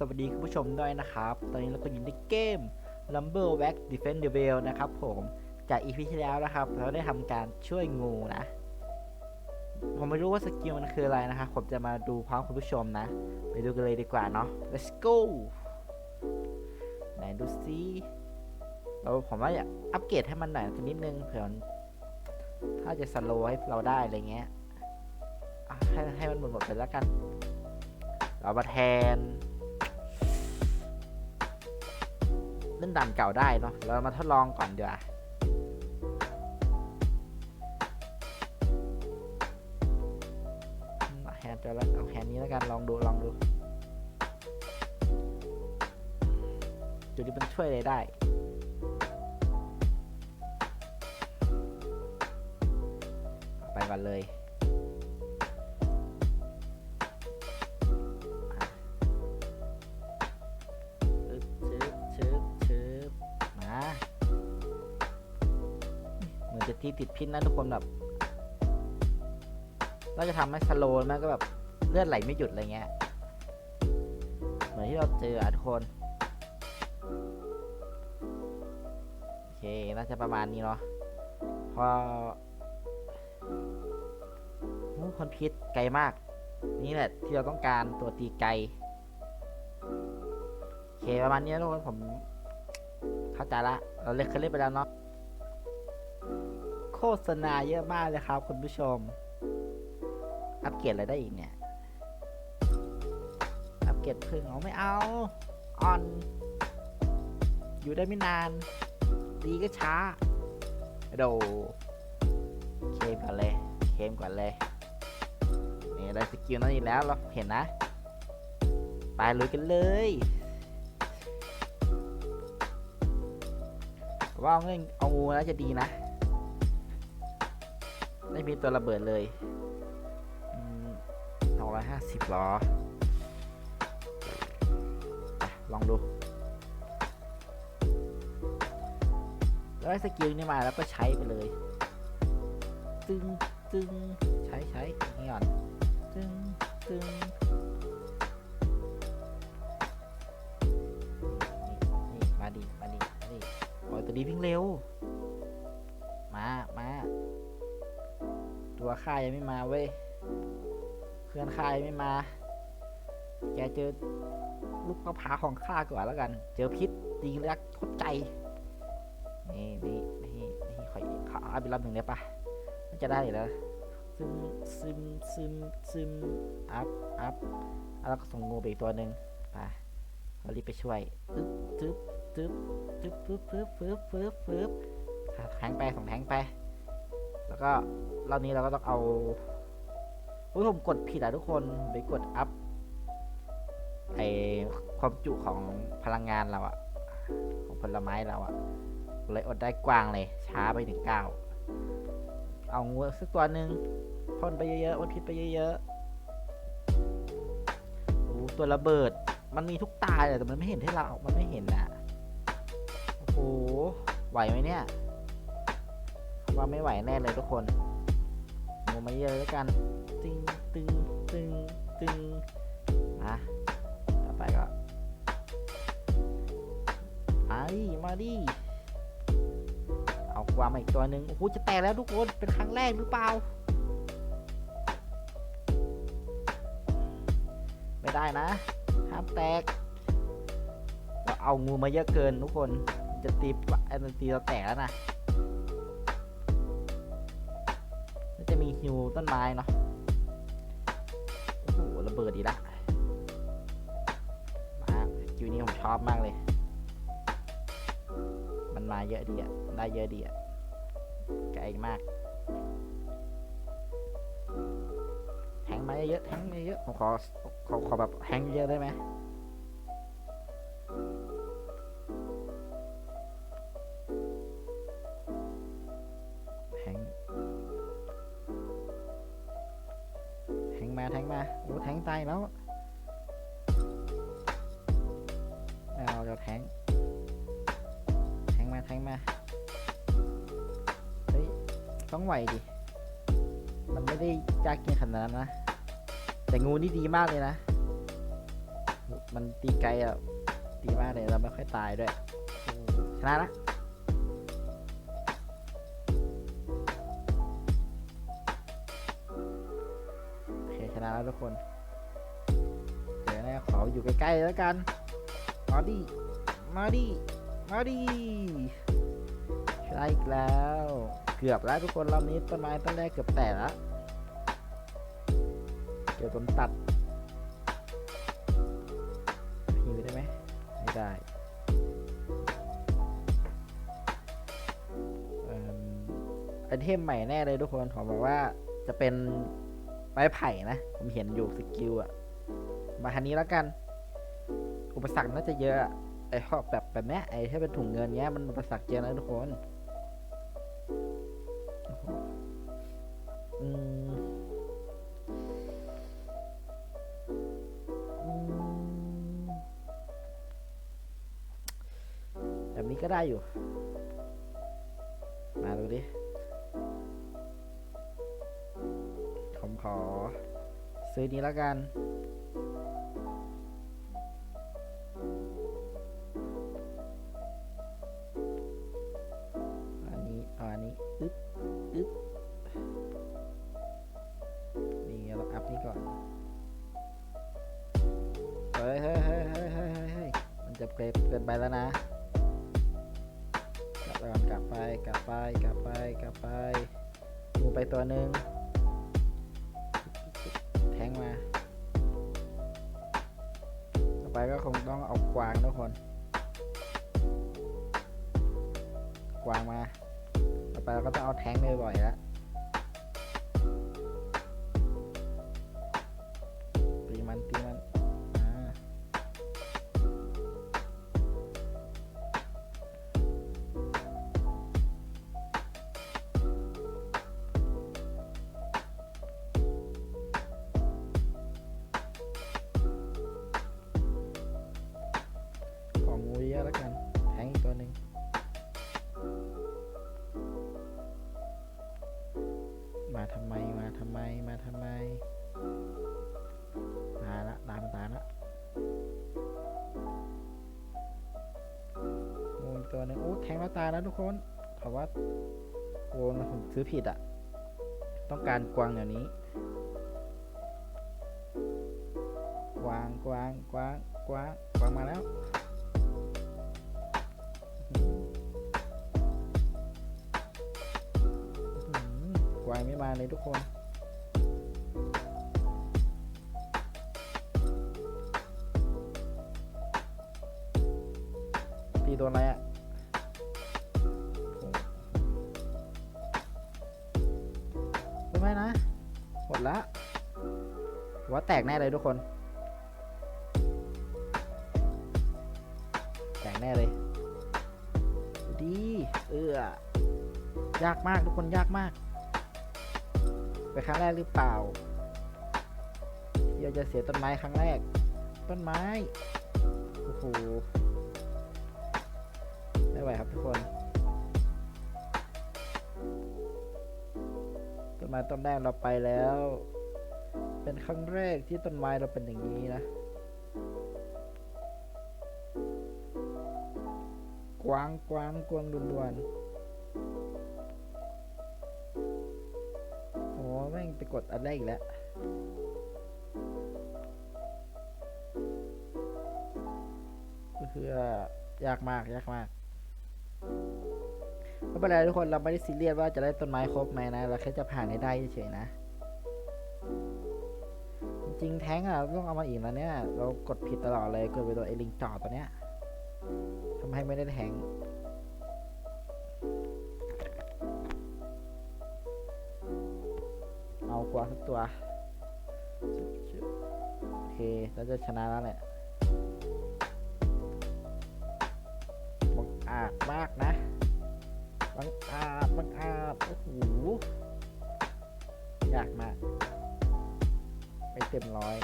สวัสดีคุณผู้ชมด้วยนะครับ ตอนนี้เราก็อยู่ในเกม Lumber Wax Defend the Veil นะครับผมจาก EP ที่แล้วนะครับ เราได้ทำการช่วยงูนะ ผมไม่รู้ว่าสกิลมันคืออะไรนะครับผมจะมาดูพร้อมคุณผู้ชมนะ ไปดูกันเลยดีกว่าเนาะ let's go ไหนดูซิเราผมว่าอยากอัปเกรดให้มันหน่อยสักนิดนึงเผื่อถ้าจะสโลว์ให้เราได้อะไรเงี้ยให้ให้มันหมดหมดไปแล้วกัน เรามาแทน เล่นด่านเก่าได้เนาะเรามาทดลองก่อนดีกว่าอืมเอาแฮนด์จะแล้วเอาแฮนด์นี้แล้วกันลองดูลองดูจุดนี้มันช่วยอะไรได้ไปก่อนเลย ติดพิษนะทุกคนแบบ เราจะทำให้สโลว์มันก็แบบเลือดไหลไม่หยุดอะไรเงี้ย เหมือนที่เราเจออะทุกคน โอเค น่าจะประมาณนี้เนาะ พอโอ้คนพิษไกลมาก นี่แหละที่เราต้องการตัวตีไกล โอเคประมาณนี้นะทุกคนผมเข้าใจละ เราเล่นเคยเล่นไปแล้วเนาะ โฆษณาเยอะมากเลยครับคุณผู้ชม อัปเกรดอะไรได้อีกเนี่ย อัปเกรดพึ่งเอาไม่เอาออน อยู่ได้ไม่นาน ดีก็ช้าโดเคมก่อนเลย เคมก่อนเลยนี่ได้สกิลนั่นอีกแล้วเราเห็นนะ ไปลุยกันเลยว่าเอาเงินเอางูแล้วจะดีนะ ไม่มีตัวระเบิดเลยสองร้อยห้าสิบหรอ ลองดู แล้วได้สกิลนี่มาแล้วก็ใช้ไปเลย ตึงตึงใช้ใช้อย่างนี่ก่อนตึงตึงนี่นี่มาดิมาดิมาดิโอ้ยตัวนี้วิ่งเร็ว ตัวข้ายังไม่มาเว้ย เพื่อนข้ายังไม่มา แกเจอลูกมะพร้าวของข้าก่อนแล้วกัน เจอพิษตีรักทดใจ นี่นี่นี่นี่ขอขอเอาไปรอบหนึ่งได้ปะมันจะได้เหรอซึมซึมซึมซึมอัพอัพแล้วก็ส่งงูไปอีกตัวหนึ่งไปเรารีบไปช่วยตึ๊บตึ๊บตึ๊บปึ๊บปึ๊บปึ๊บปึ๊บปึ๊บปึ๊บแทงไปสองแทงไป แล้วก็รอบนี้เราก็ต้องเอาอุ้ยผมกดผิดอะทุกคนไปกดอัพไอความจุของพลังงานเราอะของผลไม้เราอะเลยอดได้กว้างเลย ช้าไปถึงเก้าเอางูสักตัวหนึ่งพ่นไปเยอะๆพ่นพิษไปเยอะๆโอ้ตัวระเบิดมันมีทุกตาเลยแต่มันไม่เห็นให้เรา มันไม่เห็นนะโอ้โหไหวไหมเนี่ย ว่าไม่ไหวแน่เลยทุกคนโมมาเยอะแล้วกัน ตึงตึงตึงตึงมาต่อไปก็ไอมาดิเอาความมาอีกตัวหนึ่งโอ้โหจะแตกแล้วทุกคนเป็นครั้งแรกหรือเปล่า ไม่ได้นะห้ามแตกเราเอางูมาเยอะเกินทุกคนจะตีปะไอ้มันตีเราแตกแล้วนะ มีฮิวต้นไม้เนาะโอ้โหระเบิดดีละมาคิวนี้ผมชอบมากเลย มันมาเยอะดีอะได้เยอะดีอะไกลมาก แทงมาเยอะแทงมาเยอะผมขอขอขอแบบแทงเยอะได้ไหม แทงมาโอ้แทงตายแล้วเอาเราแทงแทงมาแทงมาเฮ้ยต้องไหวดิมันไม่ได้ยากกินขนาดนั้นนะ แต่งูนี่ดีมากเลยนะ มันตีไกลอะตีมากเลยเราไม่ค่อยตายด้วยชนะละ นะแล้วทุกคน เดี๋ยวนะขออยู่ใกล้ๆแล้วกัน มาดิ มาดิ มาดิชนะอีกแล้ว เกือบแล้วทุกคนรอบนี้ต้นไม้ต้นแรกเกือบแตกแล้วเดี๋ยวต้นตัดหิวได้ไหมไม่ได้เอิ่มไอเทมใหม่แน่เลยทุกคนผมบอกว่าจะเป็น ม้ไผ่นะ ผมเห็นอยู่สกิลอะมาคันนี้แล้วกัน อุปสรรคน่าจะเยอะ ไอ้พวกแบบแบบนี้ไอ้ถ้าเป็นถุงเงินเนี้ยมันอุปสรรคเยอะนะทุกคนโอ้โหอืมอืมแบบนี้ก็ได้อยู่ ขอ ซื้อนี้แล้วกัน อันนี้เอาอันนี้อึ๊บอึ๊บนี่เราอัพนี่ก่อน เฮ้ยเฮ้ยเฮ้ยเฮ้ยเฮ้ยมันจะเกินเกินไปแล้วนะกลับไปก่อนกลับไปกลับไปกลับไปกลับไปงูไปตัวหนึ่ง ก็คงต้องเอากวางทุกคน กวางมา ต่อไปเราก็ต้องเอาแท้งเลยบ่อยแล้ว ตัวหนึงโอ้แทงแล้วตายแล้วทุกคนเพราะว่าโอ้ผมซื้อผิดอะ่ะ ต้องการกวางเดี๋ยวนี้ กวางกวางกวางกวางกวางมาแล้วกวางไม่มาเลยทุกคนตีโดนอะไรอะ่ะ แตกแน่เลยทุกคน แตกแน่เลยดีเออยากมากทุกคนยากมากไปครั้งแรกหรือเปล่าที่เราจะเสียต้นไม้ครั้งแรก ต้นไม้โอ้โหไม่ไหวครับทุกคนต้นไม้ต้นแรกเราไปแล้ว เป็นครั้งแรกที่ต้นไม้เราเป็นอย่างนี้นะ กวางกวางกวางด่วนโอ้แม่งไปกดอันแรกอีกแล้วเพื่อยากมากยากมากไม่เป็นไรทุกคนเราไม่ได้ซีเรียสว่าจะได้ต้นไม้ครบไหมนะ เราแค่จะผ่านให้ได้เฉยๆนะ จริงแท้งอะต้องเอามาอีกแล้วเนี่ย เรากดผิดตลอดเลย กดไปตัวไอ้ลิงจ่อตัวเนี้ยทำให้ไม่ได้แท้งเอากวาสักตัว โอเคเราจะชนะแล้วแหละบังอาจมากนะบังอาจบังอาจโอ้โหยากมาก ไม่เต็มร้อย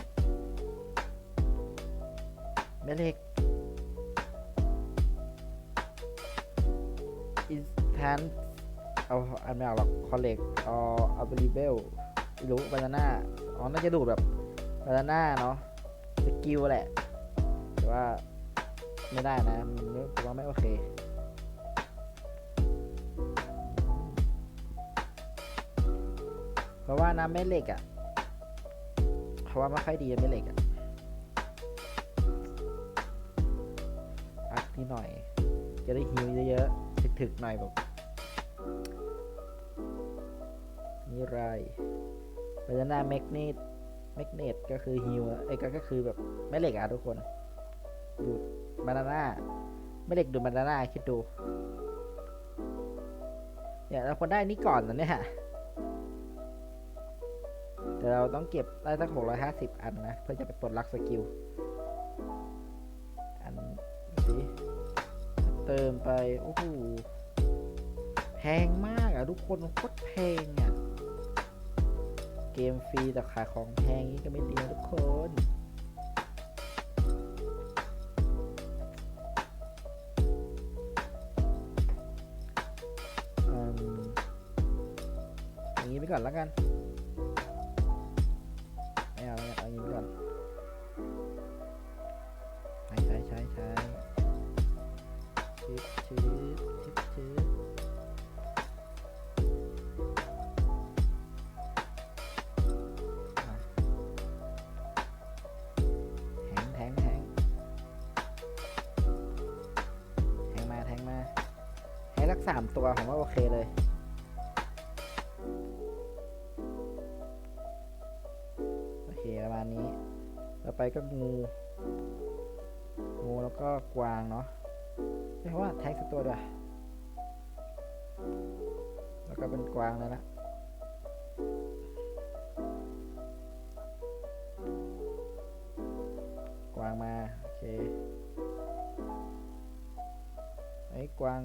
แม่เล็ก instant เอาอันไม่เอาหรอกคอลเลกเอาอัลเบริเบลรู้บานาน่าอ๋อ น่าจะดูดแบบบานาน่าเนาะสกิลแหละ แต่ว่าไม่ได้นะมันไม่ผมว่าไม่โอเคเพราะว่าน้ำแม่เหล็กอะ่ะ ราะว่าไม่ค่อยดีแม่เหล็กอะ่ะอักนี่หน่อย จะได้ฮิวเยอะๆถึกๆหน่อยแบบนี่ไรบานาน่าแมกเนตแมกเนตก็คือฮิวอะไอ้ก็ก็คือแบบแม่เหล็กอะทุกคนดูบานาน่าแม่เหล็กดูบานาน่าคิดดูเนี่ยเราควรได้นี่ก่อนนะเนี่ย แต่เราต้องเก็บได้สักหกร้อยห้าสิบอันนะ เพื่อจะไปปลดล็อกสกิล อันสิเติมไป โอ้โห แพงมากอะ ทุกคนโคตรแพงอะ เกมฟรีแต่ขายของแพงนี้ก็ไม่ดีนะทุกคนอืมอย่างนี้ไปก่อนแล้วกัน เคเลย โอเคประมาณนี้ ต่อไปก็งู งูแล้วก็กวางเนาะไม่ว่าแท็กสักตัวด้วยแล้วก็เป็นกวางเลยละกวางมา โอเคไอ้กวาง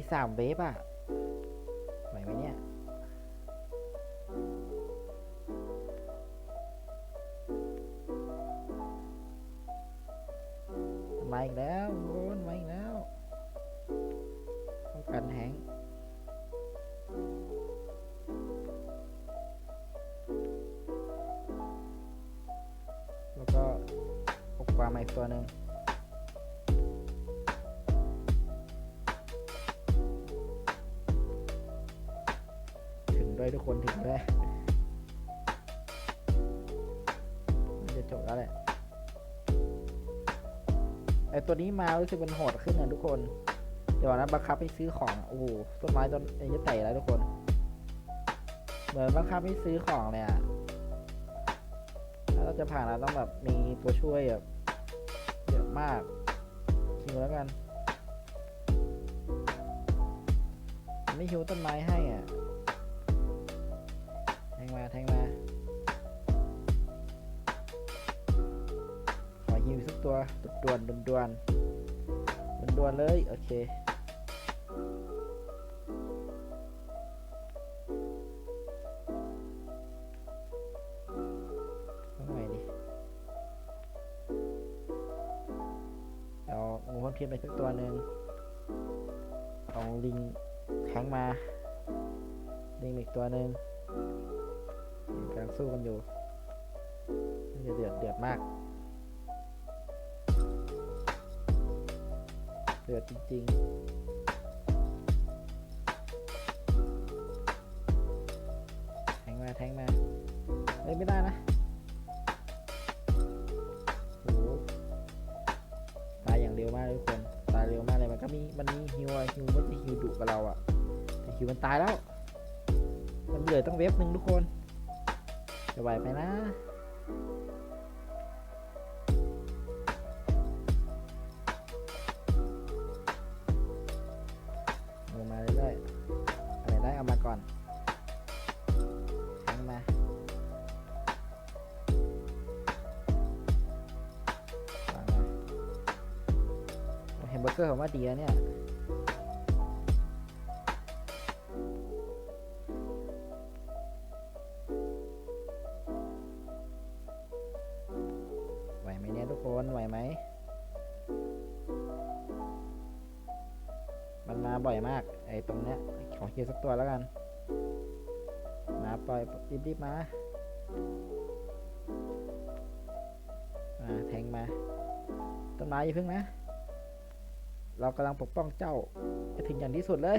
มีสามเวฟอะไหวไหมเนี่ย มาอีกแล้วโอนมาอีกแล้วต้องกันแหงแล้วก็พกปลามาอีกตัวหนึ่ง ยทุกคนถึงด้วมันจะจบแล้วแหละไอตัวนี้มารู้สึกมันโหดขึ้นนะทุกคน เดี๋ยวนะบังคับให้ซื้อของอะโอ้โหต้นไม้ต้นนี้จะเตะแล้วทุกคน เหมือนบังคับให้ซื้อของเลยอะถ้าเราจะผ่านเราต้องแบบมีตัวช่วยแบบเยอะมากคิวแล้วกันไม่ฮิวต้นไม้ให้อะ งมาแทงมาขอฮิวสักตัวด่วนด่วนด่วนด่วนด่วนเลยโอเคต้องไงดิเองูพ่นพิษไปสักตัวหนึ่งเอาลิงแทงมาลิงอีกตัวหนึ่ง กำลังสู้กันอยู่น่าจะเดือดเดือดมาก เดือดจริงๆแทงมาแทงมาเฮ้ยไม่ได้นะโอ้โหตายอย่างเร็วมากทุกคน ตายเร็วมากเลยมันก็มีมันมีฮิวอะฮิวม่ใช่ฮิวดุกับเราอะแต่ฮิวมันตายแล้ว มันเหลือต้องเวฟหนึ่งทุกคน จะไหวไหมนะลงมาเรื่อยๆอะไรได้เอามาก่อนแทงมาวางมาโอ้แฮมเบอร์เกอร์ผมว่าดีแล้วเนี่ย ยขอเคลียร์สักตัวแล้วกัน มาปล่อยรีบๆมา มาแทงมา ต้นไม้อย่าเพิ่งนะ เรากำลังปกป้องเจ้าให้ถึงอย่างที่สุดเลย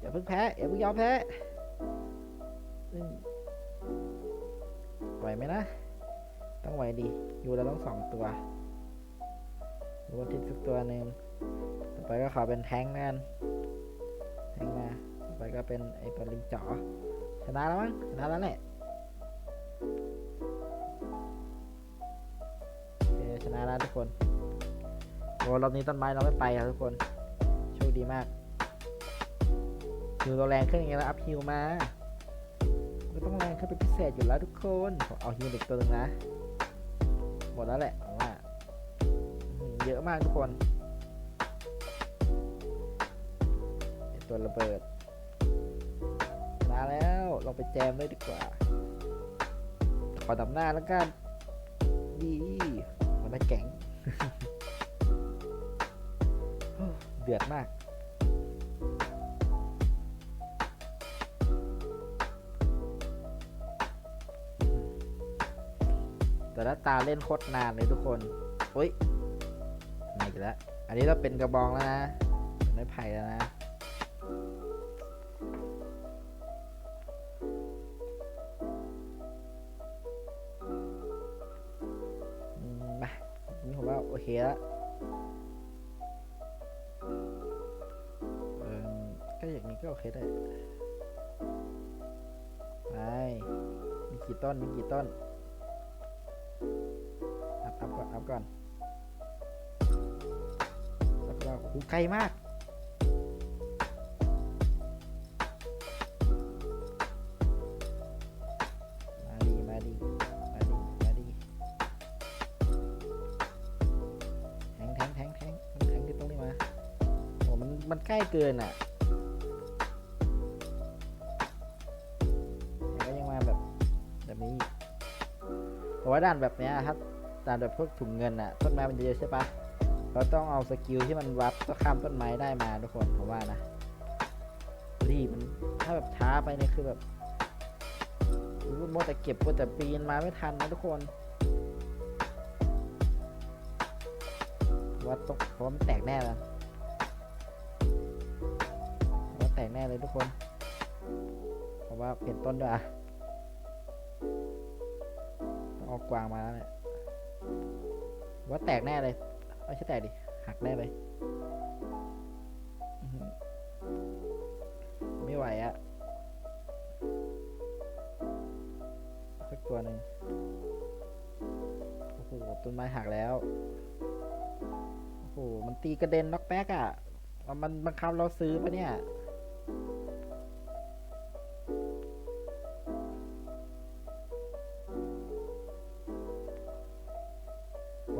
อย่าเพิ่งแพ้ อย่าเพิ่งยอมแพ้ไหวไหมนะ ต้องไหวดิอยู่เราต้องสองตัวดูวันทิศสักตัวหนึ่งต่อไปก็ขอเป็นแทงค์นั่น แทงมาไปก็เป็นไอ้ปลิงจ๋อชนะแล้วมั้งชนะแล้วแหละชนะแล้วทุกคนโอ้รอบนี้ต้นไม้เราไม่ไปครับทุกคน โชคดีมากฮิวเราแรงขึ้นอย่างเงี้ยแล้วอัพฮิวมาก็ต้องแรงขึ้นเป็นพิเศษอยู่แล้วทุกคนขอเอาฮิวอีกตัวหนึ่งนะ หมดแล้วแหละว่าเยอะมากทุกคน ตัวระเบิด มาแล้วเราไปแจมเลยดีกว่า ขอดับหน้าแล้วกัน ดีมันได้แก๋งเดือดมากแต่ละตาเล่นโคตรนานเลยทุกคนอุ้ยมาอีกแล้ว อันนี้เราเป็นกระบองแล้วนะ เป็นไม้ไผ่แล้วนะ อย่างนี้ก็โอเคได้ ไป มีกี่ต้น มีกี่ต้น อัพอัพก่อน อัพก่อนแล้วก็โอ้โหไกลมากมาดีมาดีมาดีม เพราะว่าด่านแบบเนี้ยถ้าด่านแบบพวกถุงเงินอะต้นไม้มันเยอะใช่ปะเราต้องเอาสกิลที่มันวับก็ข้ามต้นไม้ได้มาทุกคนผมว่านะรีบมันถ้าแบบช้าไปเนี่ยคือแบบรู้มัวแต่เก็บมัวแต่ปีนมาไม่ทันนะทุกคนว่าตกเพราะว่ามันแตกแน่เลยว่าแตกแน่เลยทุกคนเพราะว่าเปลี่ยนต้นด้วย อองเอากวางมาแล้วเนี่ยว่าแตกแน่เลยไม่ใช่แตกดิ หักแน่เลยอื้อหือไม่ไหวอะสักตัวหนึ่งโอ้โห ต้นไม้หักแล้ว โอ้โห มันตีกระเด็นน็อกแป๊กอะแล้วมันบังคับเราซื้อปะเนี่ย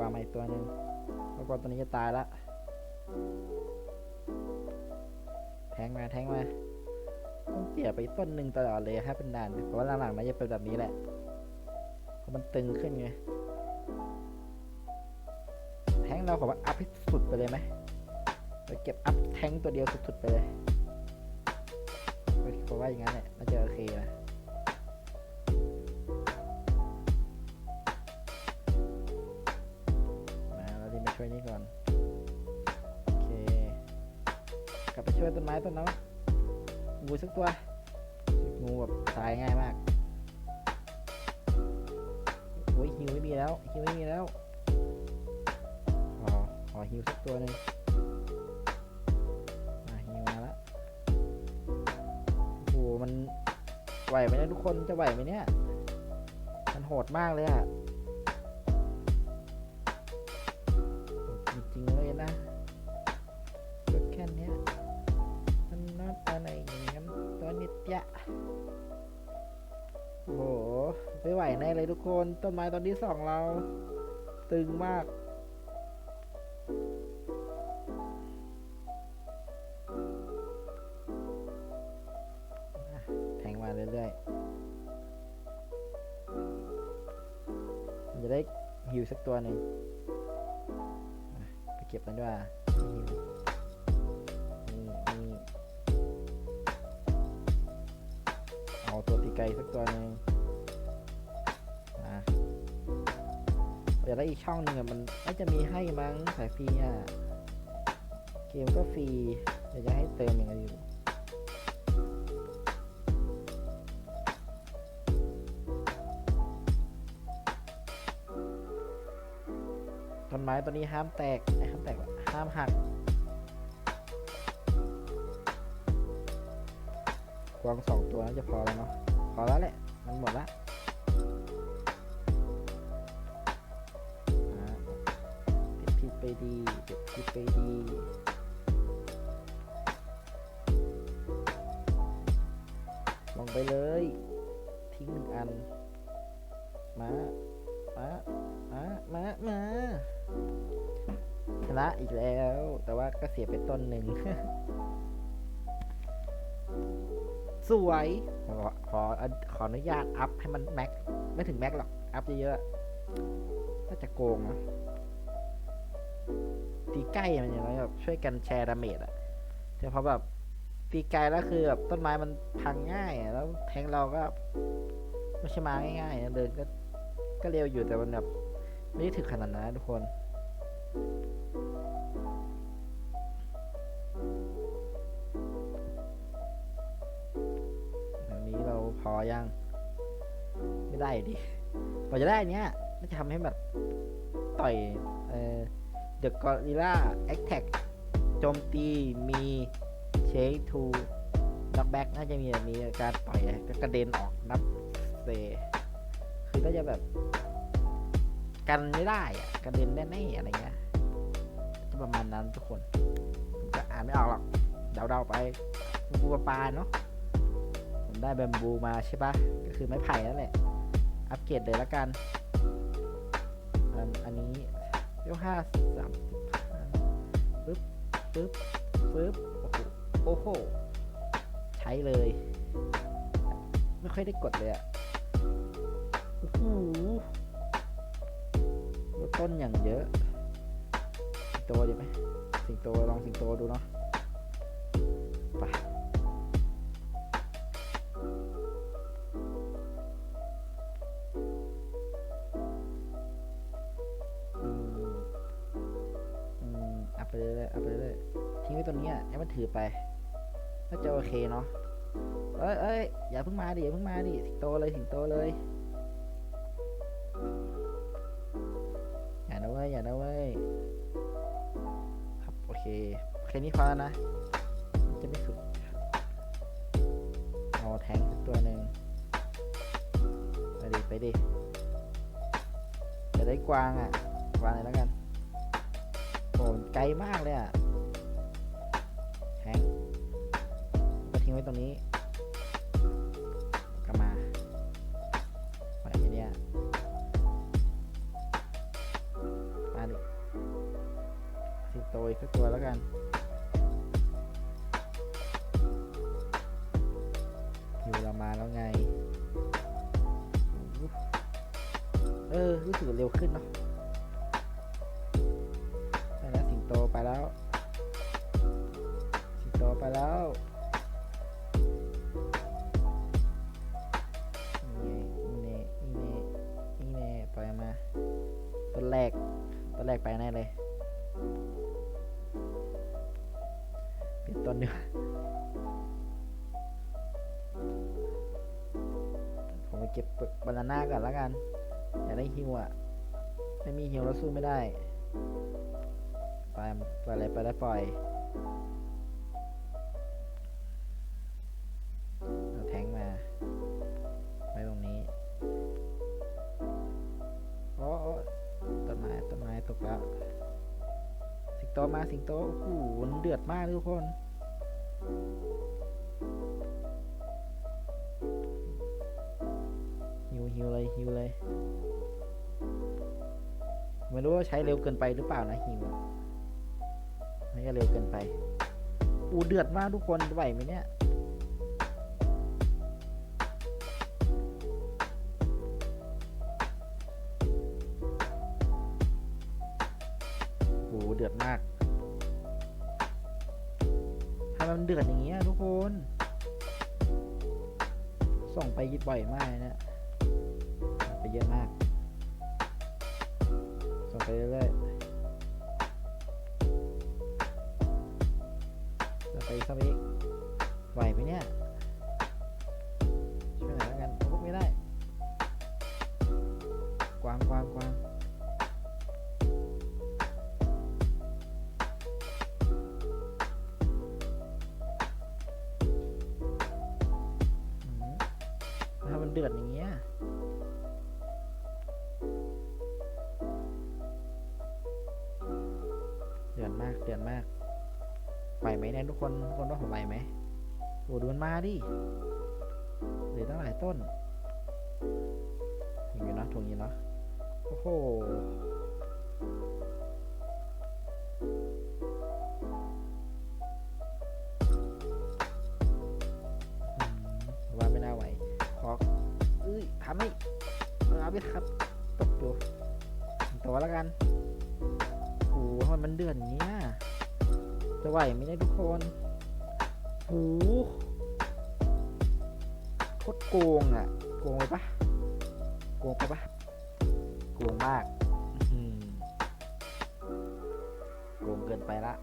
วามาอีกตัวหนึ่งแล้วก็ตัวนี้จะตายละ แทงมาแทงมาต้องเสียไปต้นหนึ่งตลอดเลยถ้าเป็นด่านเพราะว่าหลังๆมันจะเป็นแบบนี้แหละเพราะมันตึงขึ้นไง แทงเราขอว่าอัพให้สุดไปเลยไหมไปเก็บอัพแทงตัวเดียวสุดๆไปเลยเพราะว่าอย่างนั้นแหละน่าจะโอเคนะ ม้ต้นนั้นงูสักตัว งูแบบตายง่ายมากโอ้ยฮิวไม่มีแล้วฮิวไม่มีแล้วขอขอฮิวสักตัวหนึ่งมาฮิวมาละโอ้โหมันไหวไหมเนี่ยทุกคนจะไหวไหมเนี่ย มันโหดมากเลยอะ ยวโอ้โห ไม่ไหวแน่เลยทุกคน ต้นไม้ต้นที่สองเรา ตึงมากแทงมาเรื่อยๆมันจะได้ฮิวสักตัวหนึ่งไปเก็บมันด้วยนี่ สักตัวหนึ่งเดี๋ยวแล้วอีกช่องหนึ่งมันน่าจะมีให้มั้งสายฟรีอะ เกมก็ฟรี เดี๋ยวจะให้เติมอยังไงอยู่ต้นไม้ตัวนี้ห้ามแตกไอ้ห้ามแตกห้ามหักกวางสองตัวน่าจะพอแล้วเนาะ พอแล้วแหละ มันหมดละอ่าเก็บพิษไปดีเก็บพิษไปดีลงไปเลย ทิ้งหนึ่งอัน มา มา มา มา มา ชนะอีกแล้ว แต่ว่าก็เสียไปต้นหนึ่ง สวยขอ อขออนุญาตอัพให้มันแม็กไม่ถึงแม็กหรอก อัพเยอะๆน่าจะโกงนะตีใกล้มันอย่างไรแบบช่วยกันแชร์ดาเมจอะแต่พอแบบตีไกลแล้วคือแบบต้นไม้มันพังง่ายแล้วแทงเราก็ไม่ใช่มาง่ายๆเดินก็ก็เร็วอยู่แต่มันแบบไม่ได้ถึงขนาดนั้นนะทุกคน พอยัง ไม่ได้อยู่ดิพอจะได้เนี้ยน่าจะทำให้แบบ ต่อยเอ่อ The Gorilla Attack โจมตีมีเชคทูนักแบ็กน่าจะมีมีการต่อยก็กระเด็นออกนับเซคือน่าจะแบบ กันไม่ได้อะกระเด็นแน่ๆอะไรเงี้ยจะประมาณนั้นทุกคนผมก็อ่านไม่ออกหรอกเดาๆไปบูปลาเนาะ ผมได้แบมบูมาใช่ปะก็คือไม้ไผ่นั่นแหละ อัปเกรดเลยละกันอันอันนี้เรียกห้าสามสิบห้าปึ๊บปึ๊บปึ๊บโอ้โหโอ้โห ใช้เลย ไม่ค่อยได้กดเลยอะโอ้โหต้นอย่างเยอะ สิงโตดีไหมสิงโตลองสิงโตดูเนาะ ไปน่าจะโอเคเนาะเอ้ยเอ้ยอย่าเพิ่งมาดิอย่าเพิ่งมาดิสิงโตเลยสิงโตเลยอย่านะเว้ยอย่านะเว้ยครับโอเคแค่นี้พอแล้วนะ จะไม่สุดเอาแทงสักตัวหนึ่งไปดิไปดิจะได้กวางอะกวางเลยแล้วกันโอ้ไกลมากเลยอะ ก็ทิ้งไว้ตรงนี้ก็มาไปไอเนี่ยมาดิสิงโตอีกสักตัวแล้วกันอยู่เรามาแล้วไง เออ รู้สึกเร็วขึ้นเนาะไปแล้วสิงโตไปแล้ว สิงโตไปแล้ว ต้นแรกไปแน่เลยเปลี่ยนต้นดีกว่าผมไปเก็บบานาน่าก่อนแล้วกัน อยาได้ฮิวอะ ไม่มีฮิวแล้วสู้ไม่ได้ ไปปล่อยอะไรไปได้ปล่อย ตกแล้ว สิงโตมาสิงโตโอ้โหเดือดมากทุกคนฮิวฮิวเลยฮิวเลยไม่รู้ว่าใช้เร็วเกินไปหรือเปล่านะฮิวไม่ก็เร็วเกินไป อูเดือดมากทุกคนไหวไหมเนี่ย ไปยิบบ่อยมากนะไปเยอะมาก ส่งไปเรื่อยๆส่งไปที่ไปอีก เดือดอย่างเงี้ยเดือดมากเดือดมากไหวไหมเนี่ยทุกคนทุกคนว่าผมไหวไหมโอ้ดูมันมาดิเหลือตั้งหลายต้นถึงอยู่เนะถึงอยู่เนะโอ้โห ยทำไม่เอาไปครับตกอยู่ตัวแล้วกันโอ้โหทำไมมันเดือดอย่างเงี้ยจะไหวไหมเนี่ยทุกคนโอ้โหโคตรโกงอะ โกงไปปะโกงไปปะโกงมากโกงเกินไปละ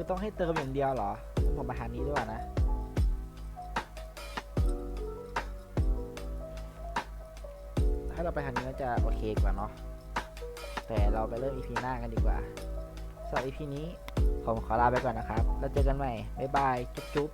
คือต้องให้เติมอย่างเดียวเหรอ ผมมาทางนี้ด้วยนะ ถ้าเราไปทางนี้ก็จะโอเคกว่าเนาะ แต่เราไปเริ่ม EP หน้ากันดีกว่าสำหรับ EP นี้ผมขอลาไปก่อนนะครับ แล้วเจอกันใหม่ บ๊ายบาย จุ๊บ